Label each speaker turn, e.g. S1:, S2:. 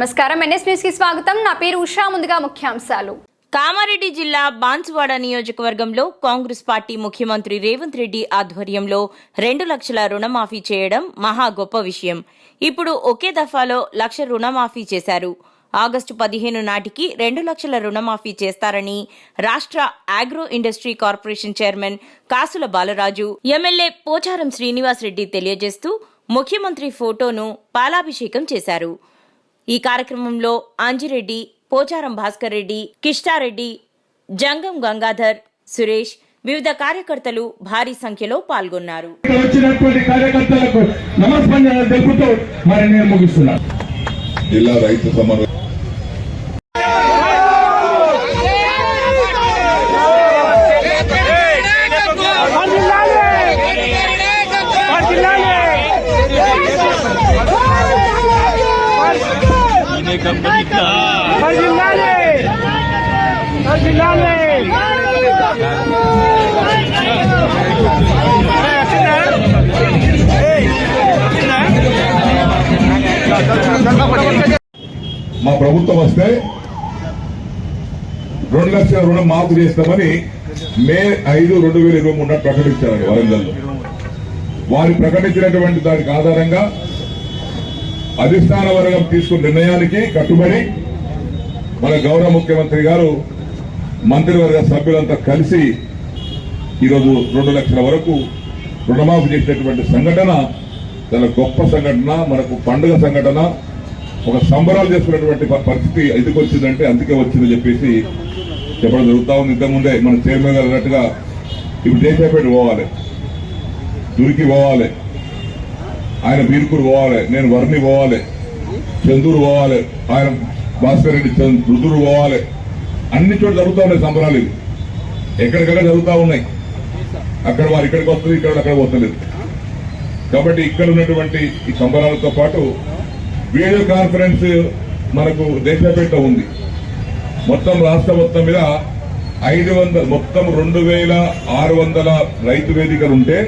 S1: నమస్కారం. ఎన్ఎస్ న్యూస్కి స్వాగతం. నా పేరు ఉషా. ముందుగా ముఖ్యాంశాలు.
S2: కామారెడ్డి జిల్లా బాన్సువాడ నియోజకవర్గంలో కాంగ్రెస్ పార్టీ ముఖ్యమంత్రి రేవంత్ రెడ్డి ఆధ్వర్యంలో రెండు లక్షల రుణమాఫీ చేయడం మహా గొప్ప విషయం. ఇప్పుడు ఒకే దఫాలో లక్ష రుణమాఫీ చేశారు. ఆగస్టు పదిహేను నాటికి రెండు లక్షల రుణమాఫీ చేస్తారని రాష్ట్ర agro industry corporation chairman Kasula Balaraju MLA Pocharam Srinivas Reddy తెలియజేస్తూ ముఖ్యమంత్రి ఫోటోను పాలాభిషేకం చేశారు. ఈ కార్యక్రమంలో అంజిరెడ్డి పోచారం భాస్కర్ రెడ్డి కిష్టారెడ్డి జంగం గంగాధర్ సురేష్ వివిధ కార్యకర్తలు భారీ సంఖ్యలో పాల్గొన్నారు.
S3: ఇక్కడ వచ్చినటువంటి
S4: మా ప్రభుత్వం వస్తే రెండు లక్షల రుణం మాఫీ చేస్తామని మే ఐదు రెండు వేల ఇరవై మూడు ప్రకటించారండి వరంగల్లో. వారు ప్రకటించినటువంటి దానికి ఆధారంగా అధిష్టాన వర్గం తీసుకున్న నిర్ణయానికి కట్టుబడి మన గౌరవ ముఖ్యమంత్రి గారు మంత్రివర్గ సభ్యులంతా కలిసి ఈరోజు రెండు లక్షల వరకు రుణమాఫీ చేసినటువంటి సంఘటన చాలా గొప్ప సంఘటన మనకు పండుగ సంఘటన ఒక సంబరాలు చేసుకున్నటువంటి పరిస్థితి ఎందుకు వచ్చిందంటే అందుకే వచ్చిందని చెప్పేసి చెప్పడం జరుగుతా ఉంది. ఇంతకుముందే మన చైర్మన్ గారు అన్నట్టుగా ఇప్పుడు దేశాపేట పోవాలి దురికి పోవాలి. ఆయన బీర్కూరు పోవాలి నేను వర్ణి పోవాలి చందూరు పోవాలి ఆయన భాస్కర్ రెడ్డి చంద్- రుదురు పోవాలి. అన్ని చోట్ల జరుగుతూ ఉన్నాయి సంబరాలు ఎక్కడికక్కడ జరుగుతూ ఉన్నాయి. అక్కడ వారు ఇక్కడికి వస్తుంది ఇక్కడ అక్కడ పోతలేదు. కాబట్టి ఇక్కడ ఉన్నటువంటి ఈ సంబరాలతో పాటు వీడియో కాన్ఫరెన్స్ మనకు దేశపేట ఉంది. మొత్తం రాష్ట్ర మొత్తం మీద ఐదు వందల మొత్తం రెండు వేల ఆరు వందల రైతు వేదికలు ఉంటే